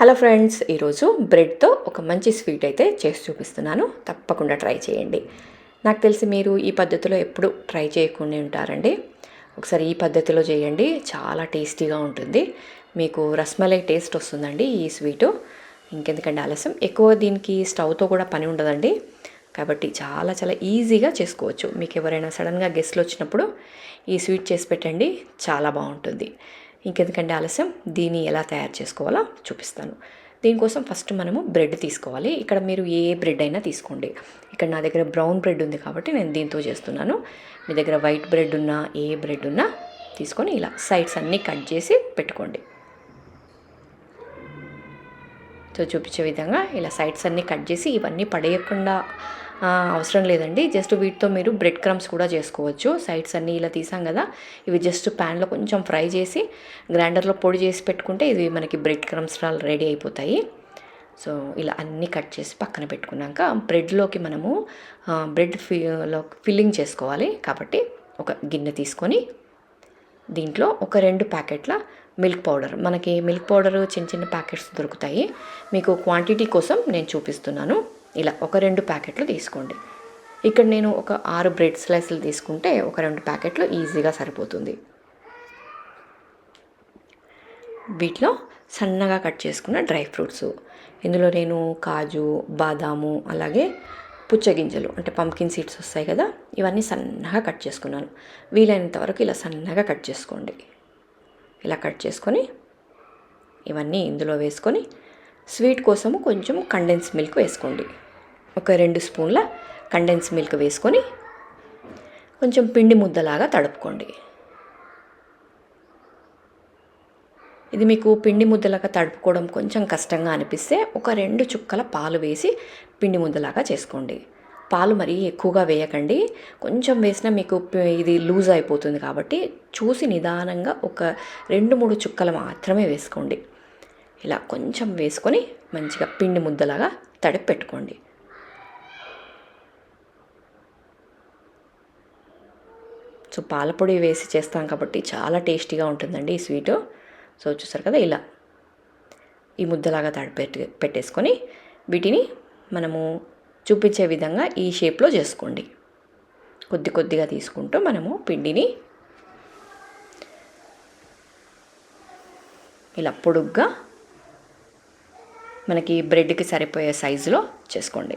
Hello friends ఈరోజు బ్రెడ్తో ఒక మంచి స్వీట్ అయితే చేసి చూపిస్తున్నాను. తప్పకుండా ట్రై చేయండి. నాకు తెలిసి మీరు ఈ పద్ధతిలో ఎప్పుడు ట్రై చేయకుండా ఉంటారండి. ఒకసారి ఈ పద్ధతిలో చేయండి చాలా టేస్టీగా ఉంటుంది. మీకు రస్మలై టేస్ట్ వస్తుందండి ఈ స్వీటు. ఇంకెందుకంటే ఆలస్యం ఎక్కువ దీనికి స్టవ్తో కూడా పని ఉండదండి. కాబట్టి చాలా చాలా ఈజీగా చేసుకోవచ్చు. మీకు ఎవరైనా సడన్గా గెస్ట్లు వచ్చినప్పుడు ఈ స్వీట్ చేసి పెట్టండి చాలా బాగుంటుంది. ఇంకెందుకంటే ఆలస్యం దీన్ని ఎలా తయారు చేసుకోవాలో చూపిస్తాను. దీనికోసం ఫస్ట్ మనము బ్రెడ్ తీసుకోవాలి. ఇక్కడ మీరు ఏ బ్రెడ్ అయినా తీసుకోండి. ఇక్కడ నా దగ్గర బ్రౌన్ బ్రెడ్ ఉంది కాబట్టి నేను దీంతో చేస్తున్నాను. మీ దగ్గర వైట్ బ్రెడ్ ఉన్నా ఏ బ్రెడ్ ఉన్నా తీసుకొని ఇలా సైడ్స్ అన్నీ కట్ చేసి పెట్టుకోండి. సో చూపించే విధంగా ఇలా సైడ్స్ అన్నీ కట్ చేసి ఇవన్నీ పడేయకుండా అవసరం లేదండి. జస్ట్ వీటితో మీరు బ్రెడ్ క్రమ్స్ కూడా చేసుకోవచ్చు. సైడ్స్ అన్నీ ఇలా తీసాం కదా ఇవి జస్ట్ ప్యాన్లో కొంచెం ఫ్రై చేసి గ్రైండర్లో పొడి చేసి పెట్టుకుంటే ఇది మనకి బ్రెడ్ క్రమ్స్ రెడీ అయిపోతాయి. సో ఇలా అన్నీ కట్ చేసి పక్కన పెట్టుకున్నాక బ్రెడ్లోకి మనము బ్రెడ్ ఫి లో ఫిల్లింగ్ చేసుకోవాలి కాబట్టి ఒక గిన్నె తీసుకొని దీంట్లో ఒక రెండు ప్యాకెట్ల మిల్క్ పౌడర్. మనకి మిల్క్ పౌడర్ చిన్న చిన్న ప్యాకెట్స్ దొరుకుతాయి. మీకు క్వాంటిటీ కోసం నేను చూపిస్తున్నాను. ఇలా ఒక రెండు ప్యాకెట్లు తీసుకోండి. ఇక్కడ నేను ఒక ఆరు బ్రెడ్ స్లైస్లు తీసుకుంటే ఒక రెండు ప్యాకెట్లు ఈజీగా సరిపోతుంది. వీటిలో సన్నగా కట్ చేసుకున్న డ్రై ఫ్రూట్స్ ఇందులో నేను కాజు బాదాము అలాగే పుచ్చగింజలు అంటే పంకిన్ సీడ్స్ వస్తాయి కదా ఇవన్నీ సన్నగా కట్ చేసుకున్నాను. వీలైనంత వరకు ఇలా సన్నగా కట్ చేసుకోండి. ఇలా కట్ చేసుకొని ఇవన్నీ ఇందులో వేసుకొని స్వీట్ కోసము కొంచెం కండెన్స్ మిల్క్ వేసుకోండి. ఒక రెండు స్పూన్ల కండెన్స్ మిల్క్ వేసుకొని కొంచెం పిండి ముద్దలాగా తడుపుకోండి. ఇది మీకు పిండి ముద్దలాగా తడుపుకోవడం కొంచెం కష్టంగా అనిపిస్తే ఒక రెండు చుక్కల పాలు వేసి పిండి ముద్దలాగా చేసుకోండి. పాలు మరీ ఎక్కువగా వేయకండి. కొంచెం వేసినా మీకు ఇది లూజ్ అయిపోతుంది కాబట్టి చూసి నిదానంగా ఒక రెండు మూడు చుక్కలు మాత్రమే వేసుకోండి. ఇలా కొంచెం వేసుకొని మంచిగా పిండి ముద్దలాగా తడిపి పెట్టుకోండి. సో పాలపొడి వేసి చేస్తాం కాబట్టి చాలా టేస్టీగా ఉంటుందండి ఈ స్వీటు. సో చూసారు కదా ఇలా. ఈ ముద్దలాగా తడిపెట్టి పెట్టేసుకొని వీటిని మనము చూపించే విధంగా ఈ షేప్లో చేసుకోండి. కొద్ది కొద్దిగా తీసుకుంటూ మనము పిండిని ఇలా పొడుగ్గా మనకి బ్రెడ్కి సరిపోయే సైజులో చేసుకోండి.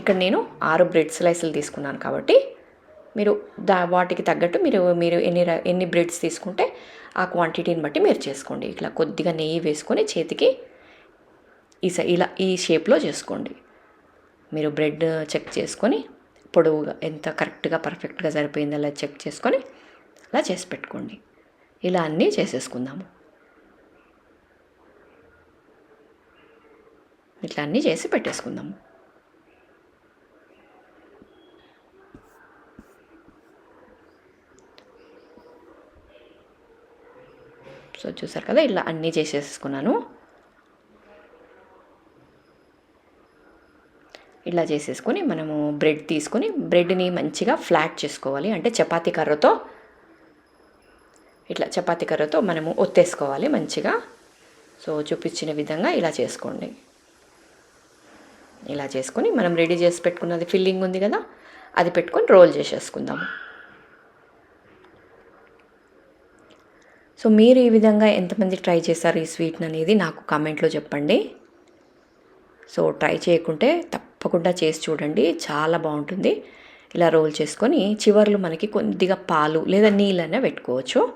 ఇక్కడ నేను ఆరు బ్రెడ్ స్లైసులు తీసుకున్నాను కాబట్టి మీరు దా వాటికి తగ్గట్టు మీరు మీరు ఎన్ని ఎన్ని బ్రెడ్స్ తీసుకుంటే ఆ క్వాంటిటీని బట్టి మీరు చేసుకోండి. ఇట్లా కొద్దిగా నెయ్యి వేసుకొని చేతికి ఈ సై ఇలా ఈ షేప్లో చేసుకోండి. మీరు బ్రెడ్ చెక్ చేసుకొని పొడవుగా ఎంత కరెక్ట్గా పర్ఫెక్ట్గా సరిపోయిందో అలా చెక్ చేసుకొని అలా చేసి పెట్టుకోండి. ఇలా అన్నీ చేసేసుకుందాము. ఇట్లా అన్నీ చేసి పెట్టేసుకుందాము సో చూసారు కదా ఇలా అన్నీ చేసేసుకున్నాను. ఇలా చేసేసుకొని మనము బ్రెడ్ తీసుకొని బ్రెడ్ని మంచిగా ఫ్లాట్ చేసుకోవాలి. అంటే చపాతీ కర్రతో ఇట్లా చపాతీ కర్రతో మనము ఒత్తేసుకోవాలి మంచిగా. సో చూపించిన విధంగా ఇలా చేసుకోండి. ఇలా చేసుకొని మనం రెడీ చేసి పెట్టుకున్నది ఫిల్లింగ్ ఉంది కదా అది పెట్టుకొని రోల్ చేసేసుకుందాము. సో మీరు ఈ విధంగా ఎంతమంది ట్రై చేశారు ఈ స్వీట్ని అనేది నాకు కామెంట్లో చెప్పండి. సో ట్రై చేయకుంటే తప్పకుండా చేసి చూడండి చాలా బాగుంటుంది. ఇలా రోల్ చేసుకొని చివర్లు మనకి కొద్దిగా పాలు లేదా నీళ్ళైనా పెట్టుకోవచ్చు.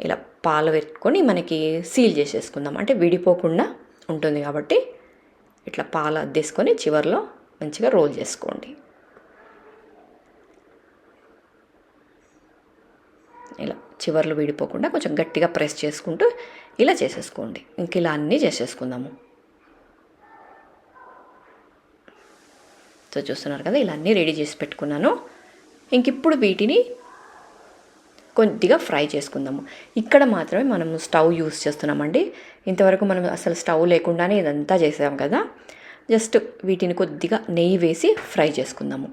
ఇలా పాలు పెట్టుకొని మనకి సీల్ చేసేసుకుందాం. అంటే విడిపోకుండా ఉంటుంది కాబట్టి ఇట్లా పాలు అద్దేసుకొని చివర్లో మంచిగా రోల్ చేసుకోండి. ఇలా చివర్లు విడిపోకుండా కొంచెం గట్టిగా ప్రెస్ చేసుకుంటూ ఇలా చేసేసుకోండి. ఇంక ఇలా అన్నీ చేసేసుకుందాము. సో చూస్తున్నారు కదా ఇలా అన్నీ రెడీ చేసి పెట్టుకున్నాను. ఇంక ఇప్పుడు వీటిని కొద్దిగా ఫ్రై చేసుకుందాము. ఇక్కడ మాత్రమే మనం స్టవ్ యూస్ చేస్తున్నామండి. ఇంతవరకు మనం అసలు స్టవ్ లేకుండానే ఇదంతా చేసాం కదా. జస్ట్ వీటిని కొద్దిగా నెయ్యి వేసి ఫ్రై చేసుకుందాము.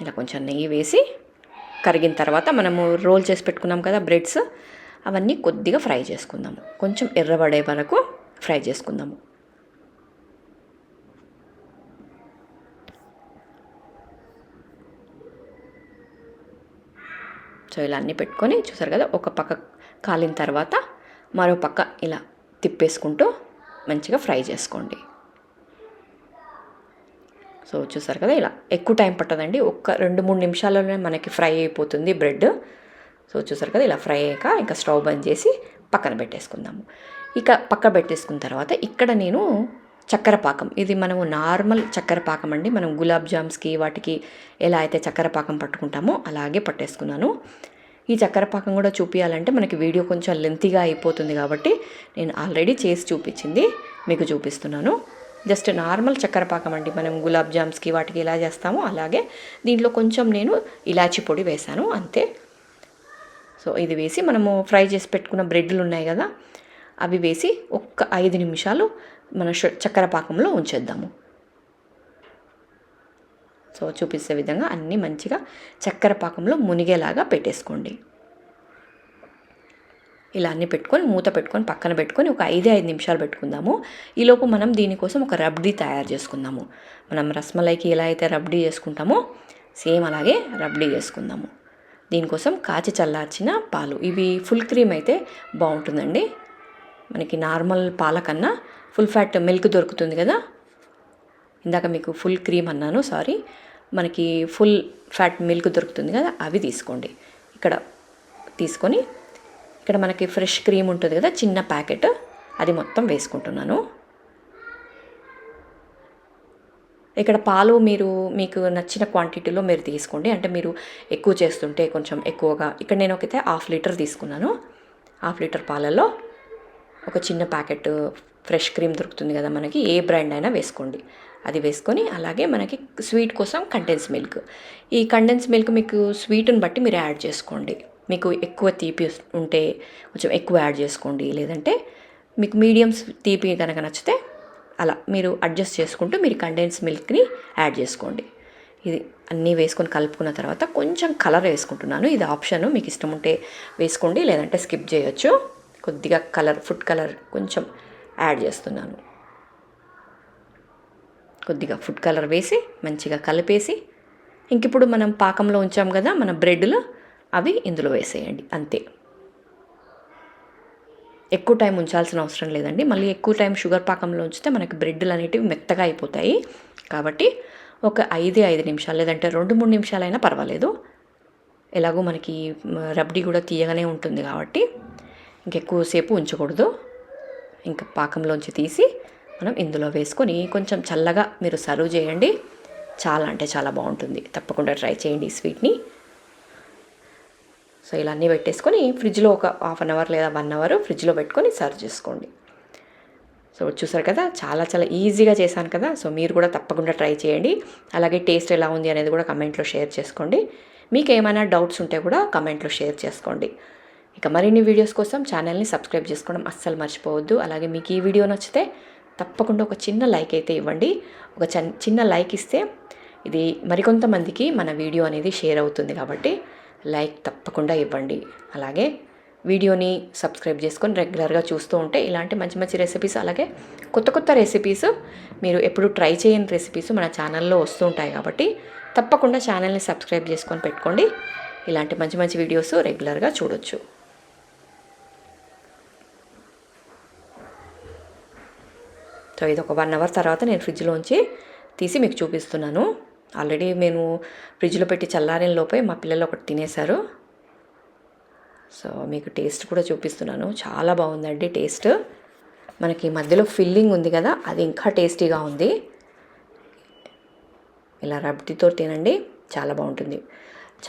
ఇలా కొంచెం నెయ్యి వేసి కరిగిన తర్వాత మనము రోల్ చేసి పెట్టుకున్నాం కదా బ్రెడ్స్ అవన్నీ కొద్దిగా ఫ్రై చేసుకుందాము. కొంచెం ఎర్రబడే వరకు ఫ్రై చేసుకుందాము. సో ఇలా అన్నీ పెట్టుకొని చూసారు కదా ఒక పక్క కాలిన తర్వాత మరో పక్క ఇలా తిప్పేసుకుంటూ మంచిగా ఫ్రై చేసుకోండి. సో చూసారు కదా ఇలా ఎక్కువ టైం పట్టదండి. ఒక్క రెండు మూడు నిమిషాల్లోనే మనకి ఫ్రై అయిపోతుంది బ్రెడ్. సో చూసారు కదా ఇలా ఫ్రై అయ్యాక ఇంకా స్టవ్ బంద్ చేసి పక్కన పెట్టేసుకుందాము. ఇక పక్క పెట్టేసుకున్న తర్వాత ఇక్కడ నేను చక్కెర పాకం ఇది మనము నార్మల్ చక్కెర పాకం అండి. మనం గులాబ్ జామ్స్కి వాటికి ఎలా అయితే చక్కెర పాకం పట్టుకుంటామో అలాగే పట్టేసుకున్నాను. ఈ చక్కెర పాకం కూడా చూపించాలంటే మనకి వీడియో కొంచెం లెంతీగా అయిపోతుంది కాబట్టి నేను ఆల్రెడీ చేసి చూపించింది మీకు చూపిస్తున్నాను. జస్ట్ నార్మల్ చక్కెర పాకం అండి. మనం గులాబ్ జామ్స్కి వాటికి ఎలా చేస్తామో అలాగే దీంట్లో కొంచెం నేను ఇలాచి పొడి వేశాను అంతే. సో ఇది వేసి మనము ఫ్రై చేసి పెట్టుకున్న బ్రెడ్లు ఉన్నాయి కదా అవి వేసి ఒక్క ఐదు నిమిషాలు మన చక్కెర పాకంలో ఉంచేద్దాము. సో చూపిస్తే విధంగా అన్నీ మంచిగా చక్కెర పాకంలో మునిగేలాగా పెట్టేసుకోండి. ఇలా అన్నీ పెట్టుకొని మూత పెట్టుకొని పక్కన పెట్టుకొని ఒక ఐదే ఐదు నిమిషాలు పెట్టుకుందాము. ఈలోపు మనం దీనికోసం ఒక రబ్డీ తయారు చేసుకుందాము. మనం రస్మలైకి ఎలా అయితే రబ్డీ చేసుకుంటామో సేమ్ అలాగే రబ్డీ చేసుకుందాము. దీనికోసం కాచి చల్లార్చిన పాలు. ఇవి ఫుల్ క్రీమ్ అయితే బాగుంటుందండి. మనకి నార్మల్ పాల కన్నా ఫుల్ ఫ్యాట్ మిల్క్ దొరుకుతుంది కదా? ఇందాక మీకు ఫుల్ క్రీమ్ అన్నాను సారీ. మనకి ఫుల్ ఫ్యాట్ మిల్క్ దొరుకుతుంది కదా అవి తీసుకోండి. ఇక్కడ తీసుకొని ఇక్కడ మనకి ఫ్రెష్ క్రీమ్ ఉంటుంది కదా చిన్న ప్యాకెట్. అది మొత్తం వేసుకుంటున్నాను. ఇక్కడ పాలు మీరు మీకు నచ్చిన క్వాంటిటీలో మీరు తీసుకోండి. అంటే మీరు ఎక్కువ చేస్తుంటే కొంచెం ఎక్కువగా. ఇక్కడ నేను ఒకైతే హాఫ్ లీటర్ తీసుకున్నాను హాఫ్ లీటర్ పాలల్లో. ఒక చిన్న ప్యాకెట్ ఫ్రెష్ క్రీమ్ దొరుకుతుంది కదా మనకి ఏ బ్రాండ్ అయినా వేసుకోండి. అది వేసుకొని అలాగే మనకి స్వీట్ కోసం కండెన్స్ మిల్క్. ఈ కండెన్స్ మిల్క్ మీకు స్వీట్ని బట్టి మీరు యాడ్ చేసుకోండి. మీకు ఎక్కువ తీపి ఉంటే కొంచెం ఎక్కువ యాడ్ చేసుకోండి. లేదంటే మీకు మీడియం తీపి కనుక నచ్చితే అలా మీరు అడ్జస్ట్ చేసుకుంటూ మీరు కండెన్స్ మిల్క్ని యాడ్ చేసుకోండి. ఇది అన్నీ వేసుకొని కలుపుకున్న తర్వాత కొంచెం కలర్ వేసుకుంటున్నాను. ఇది ఆప్షన్. మీకు ఇష్టం ఉంటే వేసుకోండి లేదంటే స్కిప్ చేయొచ్చు. కొద్దిగా కలర్ ఫుడ్ కలర్ కొంచెం యాడ్ చేస్తున్నాను. కొద్దిగా ఫుడ్ కలర్ వేసి మంచిగా కలిపేసి ఇంక ఇప్పుడు మనం పాకంలో ఉంచాం కదా మన బ్రెడ్లు అవి ఇందులో వేసేయండి అంతే. ఎక్కువ టైం ఉంచాల్సిన అవసరం లేదండి. మళ్ళీ ఎక్కువ టైం షుగర్ పాకంలో ఉంచితే మనకి బ్రెడ్లు అనేటివి మెత్తగా అయిపోతాయి. కాబట్టి ఒక ఐదే ఐదు నిమిషాలు లేదంటే రెండు మూడు నిమిషాలైనా పర్వాలేదు. ఎలాగో మనకి రబ్డీ కూడా తీయగానే ఉంటుంది కాబట్టి ఇంకెక్కువసేపు ఉంచకూడదు. ఇంకా పాకంలోంచి తీసి మనం ఇందులో వేసుకొని కొంచెం చల్లగా మీరు సర్వ్ చేయండి. చాలా అంటే చాలా బాగుంటుంది. తప్పకుండా ట్రై చేయండి ఈ స్వీట్ని. సో ఇలా అన్నీ పెట్టేసుకొని ఫ్రిడ్జ్లో ఒక హాఫ్ అన్ అవర్ లేదా వన్ అవర్ ఫ్రిడ్జ్లో పెట్టుకొని సర్వ్ చేసుకోండి. సో చూసారు కదా చాలా చాలా ఈజీగా చేశాను కదా సో మీరు కూడా తప్పకుండా ట్రై చేయండి. అలాగే టేస్ట్ ఎలా ఉంది అనేది కూడా కమెంట్లో షేర్ చేసుకోండి. మీకు ఏమైనా డౌట్స్ ఉంటే కూడా కమెంట్లో షేర్ చేసుకోండి. ఇక మరిన్ని వీడియోస్ కోసం ఛానల్ని సబ్స్క్రైబ్ చేసుకోవడం అస్సలు మర్చిపోవద్దు. అలాగే మీకు ఈ వీడియో నచ్చితే తప్పకుండా ఒక చిన్న లైక్ అయితే ఇవ్వండి. ఒక చిన్న లైక్ ఇస్తే ఇది మరికొంతమందికి మన వీడియో అనేది షేర్ అవుతుంది కాబట్టి లైక్ తప్పకుండా ఇవ్వండి. అలాగే వీడియోని సబ్స్క్రైబ్ చేసుకొని రెగ్యులర్గా చూస్తూ ఉంటే ఇలాంటి మంచి మంచి రెసిపీస్ అలాగే కొత్త కొత్త రెసిపీస్ మీరు ఎప్పుడు ట్రై చేయని రెసిపీస్ మన ఛానల్లో వస్తూ ఉంటాయి కాబట్టి తప్పకుండా ఛానల్ని సబ్స్క్రైబ్ చేసుకొని పెట్టుకోండి. ఇలాంటి మంచి మంచి వీడియోస్ రెగ్యులర్గా చూడొచ్చు. సో ఇది ఒక వన్ అవర్ తర్వాత నేను ఫ్రిడ్జ్లోంచి తీసి మీకు చూపిస్తున్నాను. ఆల్రెడీ నేను ఫ్రిడ్జ్లో పెట్టి చల్లారిన లోపే మా పిల్లలు ఒకటి తినేశారు. సో మీకు టేస్ట్ కూడా చూపిస్తున్నాను. చాలా బాగుందండి టేస్ట్. మనకి మధ్యలో ఫిల్లింగ్ ఉంది కదా అది ఇంకా టేస్టీగా ఉంది. ఇలా రబ్డితో తినండి చాలా బాగుంటుంది.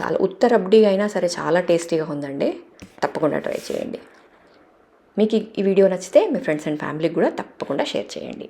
చాలా ఉత్త రబ్డీ అయినా సరే చాలా టేస్టీగా ఉందండి. తప్పకుండా ట్రై చేయండి. మీకు ఈ వీడియో నచ్చితే మీ ఫ్రెండ్స్ అండ్ ఫ్యామిలీకి కూడా తప్పకుండా షేర్ చేయండి.